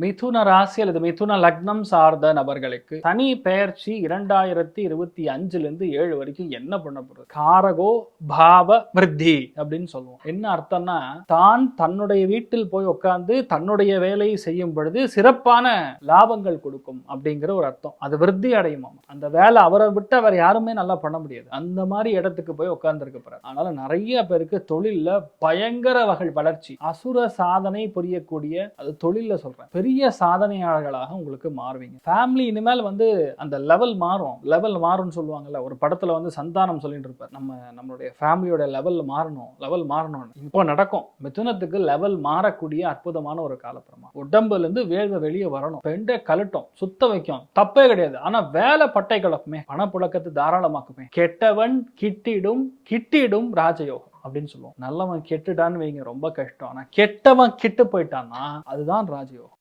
மிதுன ராசி அல்லது மிதுன லக்னம் சார்ந்த நபர்களுக்கு சனி பெயர்ச்சி இரண்டாயிரத்தி இருபத்தி அஞ்சுல இருந்து ஏழு வரைக்கும் என்ன பண்ண போறது? காரகோ பாவ விருத்தி அப்படின்னு சொல்லுவோம். என்ன அர்த்தம்னா தான் தன்னுடைய வீட்டில் போய் உட்கார்ந்து தன்னுடைய வேலையை செய்யும் பொழுது சிறப்பான லாபங்கள் கொடுக்கும் அப்படிங்கிற ஒரு அர்த்தம். அது விருத்தி அடையுமா? அந்த வேலை அவரை விட்டு அவர் யாருமே நல்லா பண்ண முடியாது. அந்த மாதிரி இடத்துக்கு போய் உட்கார்ந்துருக்க போறாரு. அதனால நிறைய பேருக்கு தொழில்ல பயங்கர வகை வளர்ச்சி. அசுர சாதனை புரியக்கூடிய அது தொழில்ல சொல்றேன். பெரிய சாதனையாளர்களாக உங்களுக்கு மாறுவீங்க. ஃபேமிலி இனிமேல் வந்து அந்த லெவல் மாறும். லெவல் மாறும்னு சொல்லுவாங்கல்ல ஒரு படத்தில் வந்து சந்தானம் சொல்லிட்டு இருப்பார். நம்ம நம்மளுடைய ஃபேமிலியோட லெவல் மாறணும் லெவல் மாறணும் இப்போ நடக்கும். மிதுனத்துக்கு லெவல் மாறக்கூடிய அற்புதமான ஒரு காலப்பிரமா உடம்புல இருந்து வேர்வை வெளியே வரணும். பெண்டை கலட்டும் சுத்த வைக்கும். தப்பே கிடையாது. ஆனால் வேலை பட்டை கலப்புமே பணப்புழக்கத்தை தாராளமாக்குமே. கெட்டவன் கிட்டிடும் கிட்டிடும் ராஜயோகம் அப்படின்னு சொல்லுவோம். நல்லவன் கெட்டுட்டான்னு வைங்க ரொம்ப கஷ்டம். ஆனால் கெட்டவன் கிட்டு போயிட்டான்னா அதுதான் ராஜயோகம்.